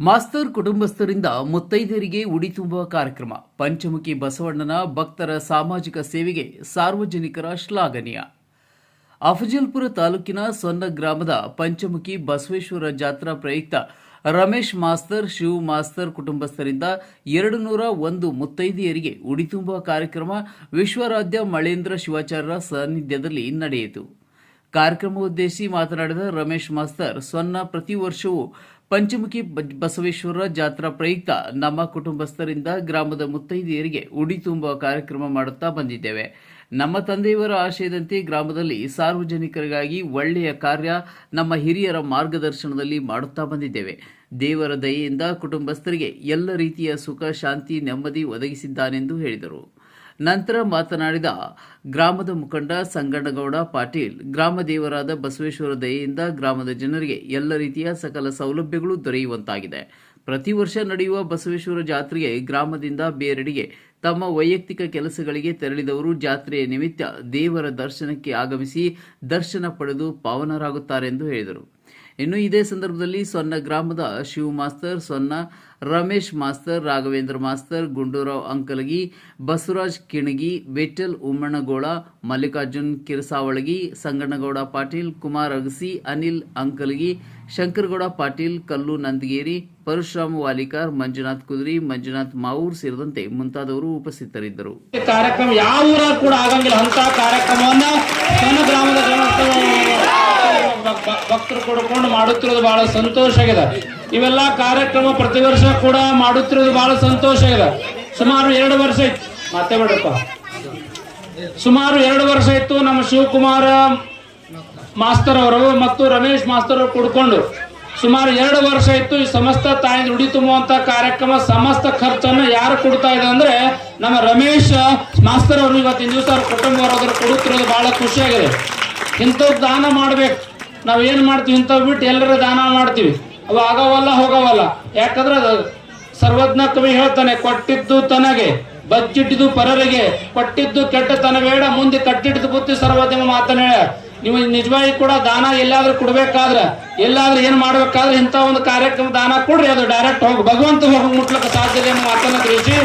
Master ಕುಟುಂಬಸ್ಥರಿಂದ ಮುತ್ತೈದೆಯರಿಗೆ ಉಡಿ ತುಂಬುವ ಕಾರ್ಯಕ್ರಮ. ಪಂಚಮುಖಿ ಬಸವಣ್ಣನ ಭಕ್ತರ ಸಾಮಾಜಿಕ ಸೇವೆಗೆ ಸಾರ್ವಜನಿಕರ ಶ್ಲಾಘನೀಯ. ಅಫಜಲ್ಪುರ ತಾಲೂಕಿನ ಸೊನ್ನ ಗ್ರಾಮದ ಪಂಚಮುಖಿ ಬಸವೇಶ್ವರ ಜಾತ್ರಾ ಪ್ರಯುಕ್ತ ರಮೇಶ್ ಮಾಸ್ತರ್, ಶಿವ್ ಮಾಸ್ತರ್ ಕುಟುಂಬಸ್ಥರಿಂದ ಎರಡು ನೂರ ಒಂದು ಮುತ್ತೈದೆಯರಿಗೆ ಉಡಿ ತುಂಬುವ ಕಾರ್ಯಕ್ರಮ ವಿಶ್ವರಾಧ್ಯ ಮಳೇಂದ್ರ ಶಿವಾಚಾರ್ಯರ ಸಾನ್ನಿಧ್ಯದಲ್ಲಿ ನಡೆಯಿತು. ಕಾರ್ಯಕ್ರಮ ಉದ್ದೇಶಿಸಿ ಮಾತನಾಡಿದ ರಮೇಶ್ ಮಾಸ್ತರ್, ಸೊನ್ನ ಪ್ರತಿ ವರ್ಷವೂ ಪಂಚಮುಖಿ ಬಸವೇಶ್ವರ ಜಾತ್ರಾ ಪ್ರಯುಕ್ತ ನಮ್ಮ ಕುಟುಂಬಸ್ಥರಿಂದ ಗ್ರಾಮದ ಮುತ್ತೈದೆಯರಿಗೆ ಉಡಿ ತುಂಬುವ ಕಾರ್ಯಕ್ರಮ ಮಾಡುತ್ತಾ ಬಂದಿದ್ದೇವೆ. ನಮ್ಮ ತಂದೆಯವರ ಆಶಯದಂತೆ ಗ್ರಾಮದಲ್ಲಿ ಸಾರ್ವಜನಿಕರಿಗಾಗಿ ಒಳ್ಳೆಯ ಕಾರ್ಯ ನಮ್ಮ ಹಿರಿಯರ ಮಾರ್ಗದರ್ಶನದಲ್ಲಿ ಮಾಡುತ್ತಾ ಬಂದಿದ್ದೇವೆ. ದೇವರ ದಯೆಯಿಂದ ಕುಟುಂಬಸ್ಥರಿಗೆ ಎಲ್ಲ ರೀತಿಯ ಸುಖ, ಶಾಂತಿ, ನೆಮ್ಮದಿ ಒದಗಿಸಿದ್ದಾನೆಂದು ಹೇಳಿದರು. ನಂತರ ಮಾತನಾಡಿದ ಗ್ರಾಮದ ಮುಖಂಡ ಸಂಗಣ್ಣಗೌಡ ಪಾಟೀಲ್, ಗ್ರಾಮ ದೇವರಾದ ಬಸವೇಶ್ವರ ದಯೆಯಿಂದ ಗ್ರಾಮದ ಜನರಿಗೆ ಎಲ್ಲ ರೀತಿಯ ಸಕಲ ಸೌಲಭ್ಯಗಳು ದೊರೆಯುವಂತಾಗಿದೆ. ಪ್ರತಿ ವರ್ಷ ನಡೆಯುವ ಬಸವೇಶ್ವರ ಜಾತ್ರೆಗೆ ಗ್ರಾಮದಿಂದ ಬೇರೆಡೆಗೆ ತಮ್ಮ ವೈಯಕ್ತಿಕ ಕೆಲಸಗಳಿಗೆ ತೆರಳಿದವರು. ಜಾತ್ರೆಯ ನಿಮಿತ್ತ ದೇವರ ದರ್ಶನಕ್ಕೆ ಆಗಮಿಸಿ ದರ್ಶನ ಪಡೆದು ಪಾವನರಾಗುತ್ತಾರೆಂದು ಹೇಳಿದರು. ಇನ್ನು ಇದೇ ಸಂದರ್ಭದಲ್ಲಿ ಸೊನ್ನ ಗ್ರಾಮದ Shiva master, Sonna Ramesh master, Raghavendra master, Gundurao Ankalagi, Basavaraj Kinagi Vettal Ummannagola Mallikarjun Kirasavalagi, Sangannagouda Patil, Kumar Agasi, Anil Ankalagi, Shankaragouda Patil, ಕಲ್ಲು ನಂದಗೇರಿ, ಪರಶುರಾಮ ವಾಲಿಕಾರ್, ಮಂಜುನಾಥ್ ಕುದುರಿ, ಮಂಜುನಾಥ್ ಮಾವೂರ್ ಸೇರಿದಂತೆ ಮುಂತಾದವರು ಉಪಸ್ಥಿತರಿದ್ದರು. ಕಾರ್ಯಕ್ರಮ ಯಾವ ಕೂಡ ಆಗಂಗಿಲ್ಲ. ಕೊಡ್ಕೊಂಡು ಮಾಡುತ್ತಿರೋದು ಬಹಳ ಸಂತೋಷ ಆಗಿದೆ. ಇವೆಲ್ಲ ಕಾರ್ಯಕ್ರಮ ಪ್ರತಿ ವರ್ಷ ಕೂಡ ಮಾಡುತ್ತಿರೋದು ಬಹಳ ಸಂತೋಷ ಆಗಿದೆ. ಸುಮಾರು ಎರಡು ವರ್ಷ ಇತ್ತು ಮತ್ತೆ ಬಿಡಪ್ಪ ಸುಮಾರು ಎರಡು ವರ್ಷ ಇತ್ತು ನಮ್ಮ ಶಿವಕುಮಾರ ಮಾಸ್ತರ್ ಅವರು ಮತ್ತು ರಮೇಶ್ ಮಾಸ್ತರ್ ಅವರು ಕುಡ್ಕೊಂಡು. ಸುಮಾರು ಎರಡು ವರ್ಷ ಇತ್ತು ಈ ಸಮಸ್ತ ತಾಯಿ ನುಡಿ ತುಂಬುವಂತ ಕಾರ್ಯಕ್ರಮ, ಸಮಸ್ತ ಖರ್ಚನ್ನು ಯಾರು ಕೊಡ್ತಾ ಇದೆ ಅಂದ್ರೆ ನಮ್ಮ ರಮೇಶ್ ಮಾಸ್ತರ್ ಅವರು ಇವತ್ತಿನ ದಿವಸ ಅವ್ರ ಕುಟುಂಬದವರು ಕೊಡುತ್ತಿರೋದು ಬಹಳ ಖುಷಿಯಾಗಿದೆ ಇಂಥದ್ದು ದಾನ ಮಾಡ್ಬೇಕು. ನಾವ್ ಏನು ಮಾಡ್ತೀವಿ ಇಂಥವು ಬಿಟ್ಟು ಎಲ್ಲರ ದಾನ ಮಾಡ್ತೀವಿ. ಅವು ಆಗವಲ್ಲ, ಹೋಗವಲ್ಲ. ಯಾಕಂದ್ರೆ ಅದು ಸರ್ವಜ್ಞ ಕವಿ ಹೇಳ್ತಾನೆ, ಕೊಟ್ಟಿದ್ದು ತನಗೆ ಬಚ್ಚಿಟ್ಟಿದ್ದು ಪರರಿಗೆ, ಕೊಟ್ಟಿದ್ದು ಕೆಟ್ಟತನ ಬೇಡ, ಮುಂದೆ ಕಟ್ಟಿಟ್ಟಿದ್ದು ಬುತ್ತಿ ಸರ್ವಜ್ಞ ಮಾತನ್ನ ನೀವು ನಿಜವಾಗಿ ಕೂಡ ದಾನ ಎಲ್ಲಾದ್ರೂ ಕೊಡ್ಬೇಕಾದ್ರೆ, ಎಲ್ಲಾದ್ರೂ ಏನು ಮಾಡ್ಬೇಕಾದ್ರೆ ಇಂಥ ಒಂದು ಕಾರ್ಯಕ್ರಮ ದಾನ ಕೊಡ್ರಿ, ಅದು ಡೈರೆಕ್ಟ್ ಹೋಗಿ ಭಗವಂತ ಹೋಗಿ ಮುಟ್ಲಕ್ಕೆ ಸಾಧ್ಯತೆ ಮಾತನ್ನ ತಿಳಿಸಿ.